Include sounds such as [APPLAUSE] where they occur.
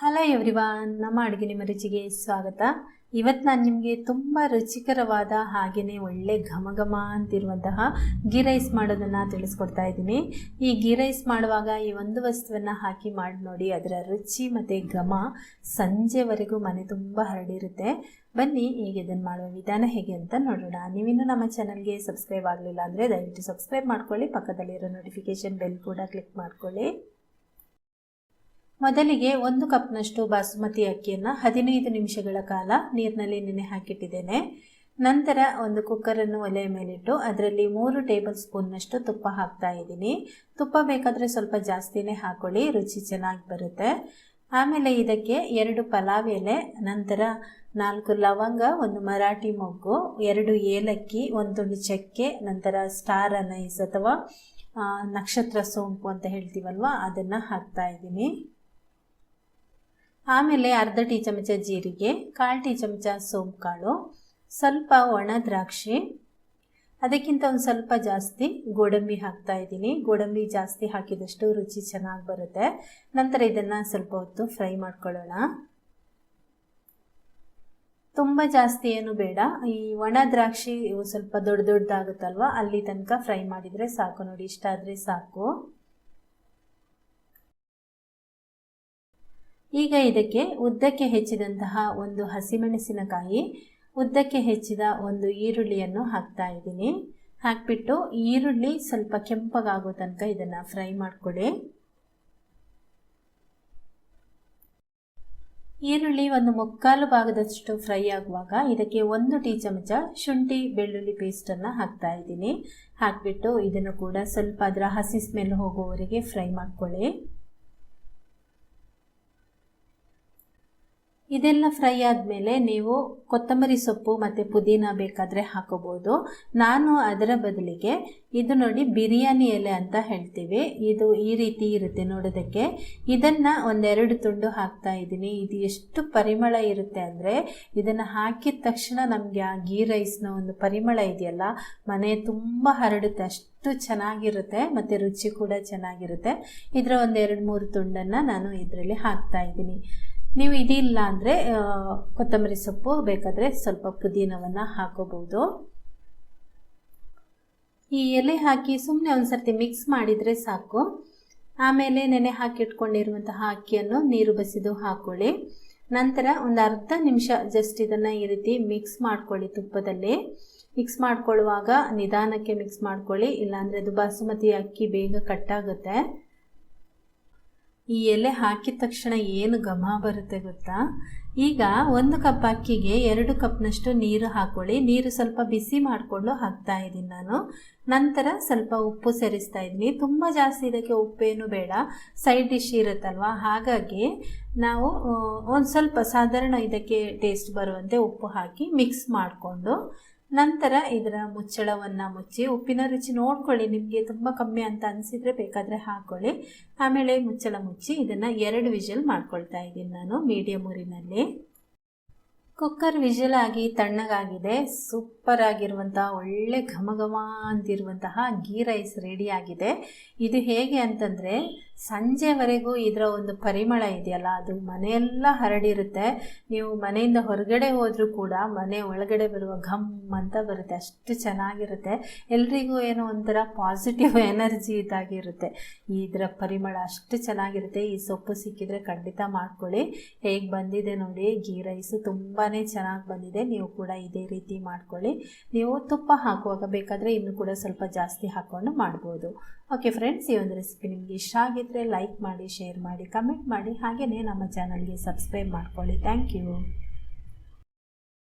Hello everyone ನಮ್ಮ ಅಡುಗೆ ನಿಮ್ಮ ರುಚಿಗೆ ಸ್ವಾಗತ. ಇವತ್ತು ನಾನು ನಿಮಗೆ ತುಂಬ ರುಚಿಕರವಾದ ಹಾಗೆಯೇ ಒಳ್ಳೆ ಘಮ ಘಮ ಅಂತಿರುವಂತಹ ಗೀ ರೈಸ್ ಮಾಡೋದನ್ನು ತಿಳಿಸ್ಕೊಡ್ತಾ ಇದ್ದೀನಿ. ಈ ಗೀ ರೈಸ್ ಮಾಡುವಾಗ ಈ ಒಂದು ವಸ್ತುವನ್ನು ಹಾಕಿ ಮಾಡಿ ನೋಡಿ, ಅದರ ರುಚಿ ಮತ್ತು ಘಮ ಸಂಜೆವರೆಗೂ ಮನೆ ತುಂಬ ಹರಡಿರುತ್ತೆ. ಬನ್ನಿ, ಈಗ ಇದನ್ನು ಮಾಡುವ ವಿಧಾನ ಹೇಗೆ ಅಂತ ನೋಡೋಣ. ನೀವಿನ್ನೂ ನಮ್ಮ ಚಾನಲ್ಗೆ ಸಬ್ಸ್ಕ್ರೈಬ್ ಆಗಲಿಲ್ಲ ಅಂದರೆ ದಯವಿಟ್ಟು ಸಬ್ಸ್ಕ್ರೈಬ್ ಮಾಡ್ಕೊಳ್ಳಿ, ಪಕ್ಕದಲ್ಲಿರೋ ನೋಟಿಫಿಕೇಷನ್ ಬೆಲ್ ಕೂಡ ಕ್ಲಿಕ್ ಮಾಡ್ಕೊಳ್ಳಿ. ಮೊದಲಿಗೆ ಒಂದು ಕಪ್ನಷ್ಟು ಬಾಸುಮತಿ ಅಕ್ಕಿಯನ್ನು ಹದಿನೈದು ನಿಮಿಷಗಳ ಕಾಲ ನೀರಿನಲ್ಲಿ ನೆನೆ ಹಾಕಿಟ್ಟಿದ್ದೇನೆ. ನಂತರ ಒಂದು ಕುಕ್ಕರನ್ನು ಒಲೆಯ ಮೇಲಿಟ್ಟು ಅದರಲ್ಲಿ ಮೂರು ಟೇಬಲ್ ಸ್ಪೂನ್ನಷ್ಟು ತುಪ್ಪ ಹಾಕ್ತಾ ಇದ್ದೀನಿ. ತುಪ್ಪ ಬೇಕಾದರೆ ಸ್ವಲ್ಪ ಜಾಸ್ತಿನೇ ಹಾಕೊಳ್ಳಿ, ರುಚಿ ಚೆನ್ನಾಗಿ ಬರುತ್ತೆ. ಆಮೇಲೆ ಇದಕ್ಕೆ ಎರಡು ಪಲಾವ್ ಎಲೆ, ನಂತರ ನಾಲ್ಕು ಲವಂಗ, ಒಂದು ಮರಾಠಿ ಮೊಗ್ಗು, ಎರಡು ಏಲಕ್ಕಿ, ಒಂದು ಚಕ್ಕೆ, ನಂತರ ಸ್ಟಾರ್ ಅನೈಸ್ ಅಥವಾ ನಕ್ಷತ್ರ ಸೋಂಪು ಅಂತ ಹೇಳ್ತೀವಲ್ವ, ಅದನ್ನು ಹಾಕ್ತಾ ಇದ್ದೀನಿ. ಆಮೇಲೆ ಅರ್ಧ ಟೀ ಚಮಚ ಜೀರಿಗೆ, ಕಾಲು ಟೀ ಚಮಚ ಸೋಂಪು ಕಾಳು ಸ್ವಲ್ಪ ಒಣ ದ್ರಾಕ್ಷಿ, ಅದಕ್ಕಿಂತ ಒಂದು ಸ್ವಲ್ಪ ಜಾಸ್ತಿ ಗೋಡಂಬಿ ಹಾಕ್ತಾ ಇದ್ದೀನಿ. ಗೋಡಂಬಿ ಜಾಸ್ತಿ ಹಾಕಿದಷ್ಟು ರುಚಿ ಚೆನ್ನಾಗಿ ಬರುತ್ತೆ. ನಂತರ ಇದನ್ನು ಸ್ವಲ್ಪ ಹೊತ್ತು ಫ್ರೈ ಮಾಡ್ಕೊಳ್ಳೋಣ. ತುಂಬ ಜಾಸ್ತಿ ಏನು ಬೇಡ. ಈ ಒಣ ದ್ರಾಕ್ಷಿ ಸ್ವಲ್ಪ ದೊಡ್ಡ ದೊಡ್ಡದಾಗುತ್ತಲ್ವ ಅಲ್ಲಿ ತನಕ ಫ್ರೈ ಮಾಡಿದರೆ ಸಾಕು ನೋಡಿ. ಇಷ್ಟ ಆದರೆ ಸಾಕು. ಈಗ ಇದಕ್ಕೆ ಉದ್ದಕ್ಕೆ ಹೆಚ್ಚಿದಂತಹ ಒಂದು ಹಸಿಮೆಣಸಿನಕಾಯಿ, ಉದ್ದಕ್ಕೆ ಹೆಚ್ಚಿದ ಒಂದು ಈರುಳ್ಳಿಯನ್ನು ಹಾಕ್ತಾ ಇದ್ದೀನಿ. ಹಾಕ್ಬಿಟ್ಟು ಈರುಳ್ಳಿ ಸ್ವಲ್ಪ ಕೆಂಪಗಾಗೋ ತನಕ ಇದನ್ನು ಫ್ರೈ ಮಾಡ್ಕೊಳ್ಳಿ. ಈರುಳ್ಳಿ ಒಂದು ಮುಕ್ಕಾಲು ಭಾಗದಷ್ಟು ಫ್ರೈ ಆಗುವಾಗ ಇದಕ್ಕೆ ಒಂದು ಟೀ ಚಮಚ ಶುಂಠಿ ಬೆಳ್ಳುಳ್ಳಿ ಪೇಸ್ಟನ್ನು ಹಾಕ್ತಾ ಇದ್ದೀನಿ. ಹಾಕಿಬಿಟ್ಟು ಇದನ್ನು ಕೂಡ ಸ್ವಲ್ಪ ಅದರ ಹಸಿ ಸ್ಮೆಲ್ ಹೋಗುವವರೆಗೆ ಫ್ರೈ ಮಾಡ್ಕೊಳ್ಳಿ. ಇದೆಲ್ಲ ಫ್ರೈ ಆದಮೇಲೆ ನೀವು ಕೊತ್ತಂಬರಿ ಸೊಪ್ಪು ಮತ್ತು ಪುದೀನ ಬೇಕಾದರೆ ಹಾಕೋಬೋದು. ನಾನು ಅದರ ಬದಲಿಗೆ ಇದು ನೋಡಿ ಬಿರಿಯಾನಿ ಎಲೆ ಅಂತ ಹೇಳ್ತೀವಿ. ಇದು ಈ ರೀತಿ ಇರುತ್ತೆ ನೋಡೋದಕ್ಕೆ. ಇದನ್ನು ಒಂದೆರಡು ತುಂಡು ಹಾಕ್ತಾ ಇದ್ದೀನಿ. ಇದು ಎಷ್ಟು ಪರಿಮಳ ಇರುತ್ತೆ ಅಂದರೆ ಇದನ್ನು ಹಾಕಿದ ತಕ್ಷಣ ನಮಗೆ ಆ ಗೀ ರೈಸ್ನ ಒಂದು ಪರಿಮಳ ಇದೆಯಲ್ಲ, ಮನೆ ತುಂಬ ಹರಡುತ್ತೆ. ಅಷ್ಟು ಚೆನ್ನಾಗಿರುತ್ತೆ ಮತ್ತು ರುಚಿ ಕೂಡ ಚೆನ್ನಾಗಿರುತ್ತೆ. ಇದರ ಒಂದೆರಡು ಮೂರು ತುಂಡನ್ನು ನಾನು ಇದರಲ್ಲಿ ಹಾಕ್ತಾ ಇದ್ದೀನಿ. ನೀವು ಇದಿಲ್ಲ ಅಂದರೆ ಕೊತ್ತಂಬರಿ ಸೊಪ್ಪು ಬೇಕಾದರೆ ಸ್ವಲ್ಪ ಪುದೀನವನ್ನು ಹಾಕೋಬಹುದು. ಈ ಎಲೆ ಹಾಕಿ ಸುಮ್ಮನೆ ಒಂದು ಸರ್ತಿ ಮಿಕ್ಸ್ ಮಾಡಿದರೆ ಸಾಕು. ಆಮೇಲೆ ನೆನೆ ಹಾಕಿಟ್ಕೊಂಡಿರುವಂತಹ ಅಕ್ಕಿಯನ್ನು ನೀರು ಬಸಿದು ಹಾಕೊಳ್ಳಿ. ನಂತರ ಒಂದು ಅರ್ಧ ನಿಮಿಷ ಜಸ್ಟ್ ಇದನ್ನು ಈ ರೀತಿ ಮಿಕ್ಸ್ ಮಾಡ್ಕೊಳ್ಳಿ ತುಪ್ಪದಲ್ಲಿ. ಮಿಕ್ಸ್ ಮಾಡ್ಕೊಳ್ಳುವಾಗ ನಿಧಾನಕ್ಕೆ ಮಿಕ್ಸ್ ಮಾಡ್ಕೊಳ್ಳಿ, ಇಲ್ಲಾಂದರೆ ಅದು ಬಾಸುಮತಿ ಅಕ್ಕಿ ಬೇಗ ಕಟ್ಟಾಗುತ್ತೆ ಈ ಎಲೆ ಹಾಕಿದ ತಕ್ಷಣ ಏನು ಘಮ ಬರುತ್ತೆ ಗೊತ್ತಾ? ಈಗ ಒಂದು ಕಪ್ ಅಕ್ಕಿಗೆ ಎರಡು ಕಪ್ನಷ್ಟು ನೀರು ಹಾಕೊಳ್ಳಿ. ನೀರು ಸ್ವಲ್ಪ ಬಿಸಿ ಮಾಡಿಕೊಂಡು ಹಾಕ್ತಾ ಇದ್ದೀನಿ ನಾನು. ನಂತರ ಸ್ವಲ್ಪ ಉಪ್ಪು ಸೇರಿಸ್ತಾ ಇದ್ದೀನಿ. ತುಂಬ ಜಾಸ್ತಿ ಇದಕ್ಕೆ ಉಪ್ಪೇನು ಬೇಡ. ಸೈಡ್ ಡಿಶ್ ಇರುತ್ತಲ್ವ? ಹಾಗಾಗಿ ನಾವು ಒಂದು ಸ್ವಲ್ಪ ಸಾಧಾರಣ ಇದಕ್ಕೆ ಟೇಸ್ಟ್ ಬರುವಂತೆ ಉಪ್ಪು ಹಾಕಿ ಮಿಕ್ಸ್ ಮಾಡಿಕೊಂಡು ನಂತರ ಇದರ ಮುಚ್ಚಳವನ್ನು ಮುಚ್ಚಿ ಉಪ್ಪಿನ ರುಚಿ ನೋಡ್ಕೊಳ್ಳಿ. ನಿಮಗೆ ತುಂಬ ಕಮ್ಮಿ ಅಂತ ಅನಿಸಿದರೆ ಬೇಕಾದರೆ ಹಾಕ್ಕೊಳ್ಳಿ ಆಮೇಲೆ ಮುಚ್ಚಳ ಮುಚ್ಚಿ ಇದನ್ನು ಎರಡು ವಿಷಲ್ ಮಾಡ್ಕೊಳ್ತಾ ಇದ್ದೀನಿ ನಾನು ಮೀಡಿಯಮ್ ಊರಿನಲ್ಲಿ. ಕುಕ್ಕರ್ ವಿಜಲ್ ಆಗಿ ತಣ್ಣಗಾಗಿದೆ. ಸೂಪರ್ ಆಗಿರುವಂತಹ, ಒಳ್ಳೆ ಘಮ ಘಮ ಅಂತಿರುವಂತಹ ಗೀ ರೈಸ್ ಆಗಿದೆ. ಇದು ಹೇಗೆ ಅಂತಂದರೆ ಸಂಜೆವರೆಗೂ ಇದರ ಒಂದು ಪರಿಮಳ ಇದೆಯಲ್ಲ, ಅದು ಮನೆಯೆಲ್ಲ ಹರಡಿರುತ್ತೆ. ನೀವು ಮನೆಯಿಂದ ಹೊರಗಡೆ ಹೋದರೂ ಕೂಡ ಮನೆ ಒಳಗಡೆ ಬರುವ ಘಮ್ ಅಂತ ಬರುತ್ತೆ, ಅಷ್ಟು ಚೆನ್ನಾಗಿರುತ್ತೆ. ಎಲ್ರಿಗೂ ಏನೋ ಒಂಥರ ಪಾಸಿಟಿವ್ ಎನರ್ಜಿ [LAUGHS] ಇದಾಗಿರುತ್ತೆ. ಇದರ ಪರಿಮಳ ಅಷ್ಟು ಚೆನ್ನಾಗಿರುತ್ತೆ. ಈ ಸೊಪ್ಪು ಸಿಕ್ಕಿದ್ರೆ ಖಂಡಿತ ಮಾಡ್ಕೊಳ್ಳಿ. ಹೇಗೆ ಬಂದಿದೆ ನೋಡಿ ಗೀ ರೈಸು ತುಂಬಾ ಚೆನ್ನಾಗಿ ಬಂದಿದೆ. ನೀವು ಕೂಡ ಇದೇ ರೀತಿ ಮಾಡ್ಕೊಳ್ಳಿ. ನೀವು ತುಪ್ಪ ಹಾಕುವಾಗ ಬೇಕಾದರೆ ಇನ್ನೂ ಕೂಡ ಸ್ವಲ್ಪ ಜಾಸ್ತಿ ಹಾಕ್ಕೊಂಡು ಮಾಡ್ಬೋದು. ಓಕೆ ಫ್ರೆಂಡ್ಸ್ ಈ ಒಂದು ರೆಸಿಪಿ ನಿಮಗೆ ಇಷ್ಟ ಆಗಿದ್ದರೆ ಲೈಕ್ ಮಾಡಿ ಶೇರ್ ಮಾಡಿ ಕಮೆಂಟ್ ಮಾಡಿ ಹಾಗೆಯೇ ನಮ್ಮ ಚಾನಲ್ಗೆ ಸಬ್ಸ್ಕ್ರೈಬ್ ಮಾಡ್ಕೊಳ್ಳಿ. Thank you